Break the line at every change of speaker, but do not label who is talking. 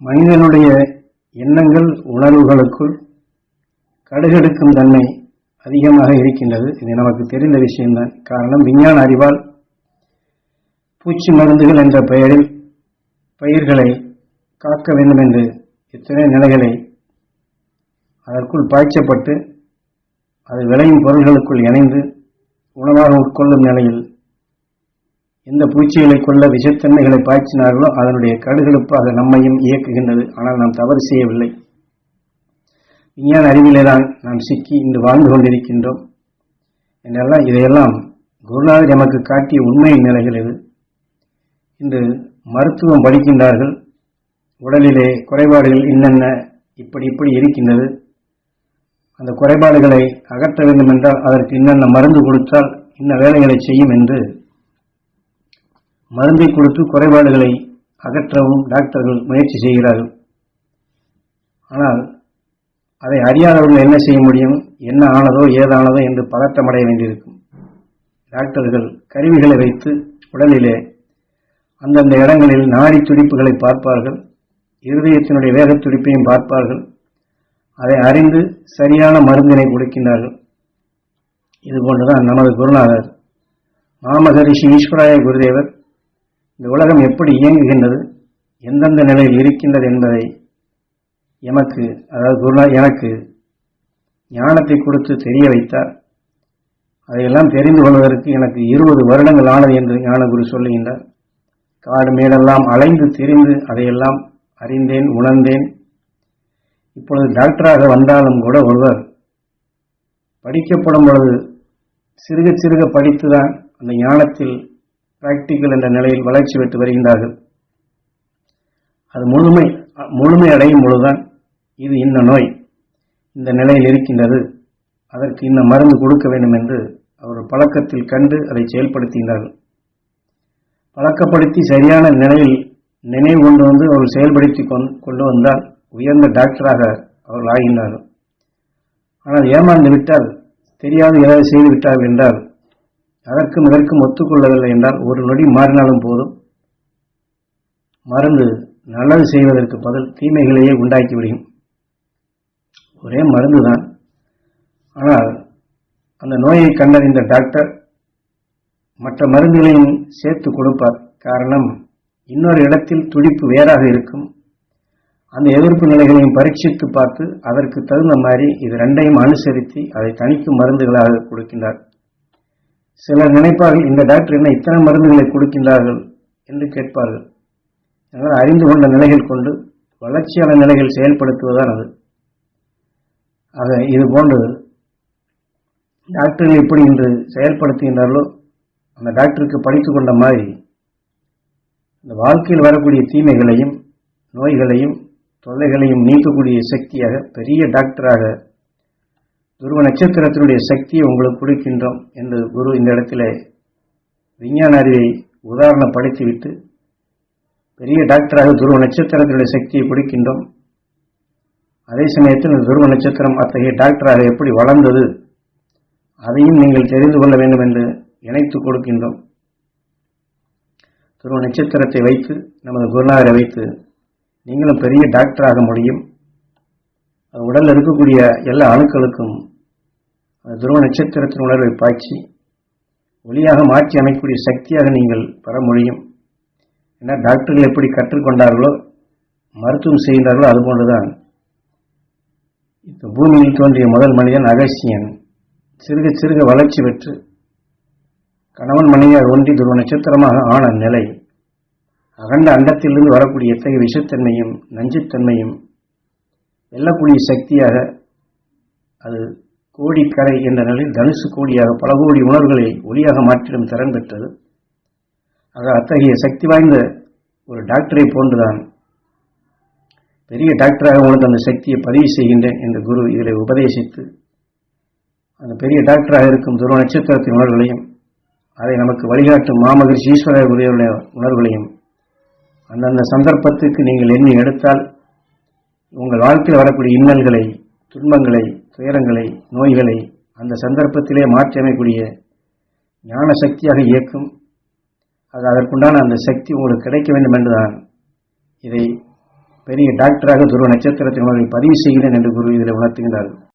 மனிதனுடைய எண்ணங்கள் உணர்வுகளுக்குள் கடுகெடுக்கும் தன்மை அதிகமாக இருக்கின்றது. இது நமக்கு தெரிந்த விஷயம்தான். காரணம் விஞ்ஞான அறிவால் பூச்சி மருந்துகள் என்ற பெயரில் பயிர்களை காக்க வேண்டும் என்று இத்தனை நிலைகளை அதற்குள் பாய்ச்சப்பட்டு அது விளையும் பொருள்களுக்குள் இணைந்து உணவாக உட்கொள்ளும் நிலையில் எந்த பூச்சிகளை கொள்ள விஷத்தன்மைகளை பாய்ச்சினார்களோ அதனுடைய கடுகளுப்பாக நம்மையும் இயக்குகின்றது. ஆனால் நாம் தவறு செய்யவில்லை. விஞ்ஞான அறிவிலே தான் நாம் சிக்கி இன்று வாழ்ந்து கொண்டிருக்கின்றோம். என்றெல்லாம் இதையெல்லாம் குருநாதர் எமக்கு காட்டிய உண்மையின் நிலைகள் இது இன்று மருத்துவம் படிக்கின்றார்கள். உடலிலே குறைபாடுகள் என்னென்ன இப்படி இப்படி இருக்கின்றது. அந்த குறைபாடுகளை அகற்ற வேண்டும் என்றால் அதற்கு என்னென்ன மருந்து கொடுத்தால் இன்ன வேலைகளை செய்யும் என்று மருந்தை கொடுத்து குறைபாடுகளை அகற்றவும் டாக்டர்கள் முயற்சி செய்கிறார்கள். ஆனால் அதை அறியாதவர்கள் என்ன செய்ய முடியும்? என்ன ஆனதோ ஏதானதோ என்று பதட்டமடைய வேண்டியிருக்கும். டாக்டர்கள் கருவிகளை வைத்து உடலிலே அந்தந்த இடங்களில் நாடி துடிப்புகளை பார்ப்பார்கள். இருதயத்தினுடைய வேகத் துடிப்பையும் பார்ப்பார்கள். அதை அறிந்து சரியான மருந்தினை கொடுக்கின்றார்கள். இதுபோன்றுதான் நமது குருநாதர் மாமகரிஷி ஈஸ்வராய குருதேவர் இந்த உலகம் எப்படி இயங்குகின்றது எந்தெந்த நிலையில் இருக்கின்றது என்பதை எமக்கு அதாவது குருநா எனக்கு ஞானத்தை கொடுத்து தெரிய வைத்தார். அதையெல்லாம் தெரிந்து கொள்வதற்கு எனக்கு இருபது வருடங்கள் ஆனது என்று ஞானகுரு சொல்லுகின்றார். காடு மேடெல்லாம் அலைந்து திரிந்து அதையெல்லாம் அறிந்தேன் உணர்ந்தேன். இப்பொழுது டாக்டராக வந்தாலும் கூட ஒருவர் படிக்கப்படும் பொழுது சிறுக சிறுக படித்துதான் அந்த ஞானத்தில் பிராக்டிக்கல் என்ற நிலையில் வளர்ச்சி பெற்று வருகின்றார்கள். அது முழுமை முழுமை அடையும் பொழுதுதான் இது இந்த நோய் இந்த நிலையில் இருக்கின்றது. அதற்கு இந்த மருந்து கொடுக்க வேண்டும் என்று அவர் பழக்கத்தில் கண்டு அதை செயல்படுத்துகின்றார்கள் பழக்கப்படுத்தி சரியான நிலையில் நினைவு கொண்டு வந்து அவர்கள் செயல்படுத்தி கொண்டு வந்தால் உயர்ந்த டாக்டராக அவர்கள் ஆகின்றார்கள். ஆனால் ஏமாந்து விட்டால் தெரியாது ஏதாவது செய்து விட்டார்கள் என்றால் அதற்கும் இதற்கும் ஒத்துக்கொள்ளவில்லை என்றால் ஒரு நொடி மாறினாலும் போதும். மருந்து நல்லது செய்வதற்கு பதில் தீமைகளையே உண்டாக்கிவிடும். ஒரே மருந்து தான் ஆனால் அந்த நோயை கண்டறிந்த டாக்டர் மற்ற மருந்துகளையும் சேர்த்து கொடுப்பார். காரணம் இன்னொரு இடத்தில் துடிப்பு வேறாக இருக்கும். அந்த எதிர்ப்பு நிலைகளையும் பரீட்சித்து பார்த்து அதற்கு தகுந்த மாதிரி இது ரெண்டையும் அனுசரித்து அதை தணிக்கும் மருந்துகளாக கொடுக்கின்றார். சிலர் நினைப்பார்கள் இந்த டாக்டர் என்ன இத்தனை மருந்துகளை கொடுக்கின்றார்கள் என்று கேட்பார்கள். அதனால் அறிந்து கொண்ட நிலைகள் கொண்டு வளர்ச்சியான நிலைகள் செயல்படுத்துவதுதான் அது. ஆக இது போன்று டாக்டர்கள் எப்படி இன்று செயல்படுத்துகின்றார்களோ அந்த டாக்டருக்கு படித்து கொண்ட மாதிரி இந்த வாழ்க்கையில் வரக்கூடிய தீமைகளையும் நோய்களையும் தொல்லைகளையும் நீக்கக்கூடிய சக்தியாக பெரிய டாக்டராக துருவ நட்சத்திரத்தினுடைய சக்தியை உங்களுக்கு கொடுக்கின்றோம் என்று குரு இந்த இடத்துல விஞ்ஞான அறிவை உதாரணப்படுத்திவிட்டு பெரிய டாக்டராக துருவ நட்சத்திரத்தினுடைய சக்தியை கொடுக்கின்றோம். அதே சமயத்தில் இந்த துருவ நட்சத்திரம் அத்தகைய டாக்டராக எப்படி வளர்ந்தது அதையும் நீங்கள் தெரிந்து கொள்ள வேண்டும் என்று இணைத்து கொடுக்கின்றோம். துருவ நட்சத்திரத்தை வைத்து நமது குருநாதரை வைத்து நீங்களும் பெரிய டாக்டராக முடியும். உடலில் இருக்கக்கூடிய எல்லா அணுக்களுக்கும் அந்த துருவ நட்சத்திரத்தின் உணர்வை பாய்ச்சி ஒளியாக மாற்றி அமைக்கக்கூடிய சக்தியாக நீங்கள் பெற முடியும். ஏன்னா டாக்டர்கள் எப்படி கற்றுக்கொண்டார்களோ மருத்துவம் செய்கின்றார்களோ அதுபோன்றுதான் இப்போ பூமியில் தோன்றிய முதல் மனிதன் அகசியன் சிறுக சிறுக வளர்ச்சி பெற்று கணவன் மனைவியார் ஒன்றி துருவ நட்சத்திரமாக ஆன நிலை அகண்ட அண்டத்திலிருந்து வரக்கூடிய எத்தகைய விஷத்தன்மையும் நஞ்சுத்தன்மையும் வெல்லக்கூடிய சக்தியாக அது கோடிக்கரை என்ற நிலையில் தனுசு கோடியாக பல கோடி உணர்வுகளை ஒளியாக மாற்றிடும் திறன் பெற்றது. ஆக அத்தகைய சக்தி வாய்ந்த ஒரு டாக்டரை போன்றுதான் பெரிய டாக்டராக உங்களுக்கு அந்த சக்தியை பதிவு செய்கின்றேன் என்று குரு இதில் உபதேசித்து அந்த பெரிய டாக்டராக இருக்கும் துருவ நட்சத்திரத்தின் உணர்வுகளையும் அதை நமக்கு வழிகாட்டும் மாமகரிஷி ஈஸ்வர குருடைய உணர்வுகளையும் அந்தந்த சந்தர்ப்பத்துக்கு நீங்கள் எண்ணி எடுத்தால் உங்கள் வாழ்க்கையில் வரக்கூடிய இன்னல்களை துன்பங்களை துயரங்களை நோய்களை அந்த சந்தர்ப்பத்திலே மாற்றியமைக்கூடிய ஞான சக்தியாக இயக்கும். அது அதற்குண்டான அந்த சக்தி உங்களுக்கு கிடைக்க வேண்டும் என்றுதான் இதை பெரிய டாக்டராக துருவ நட்சத்திரத்தின் பதிவு செய்கிறேன் என்று குரு இதில் உணர்த்துகின்றார்கள்.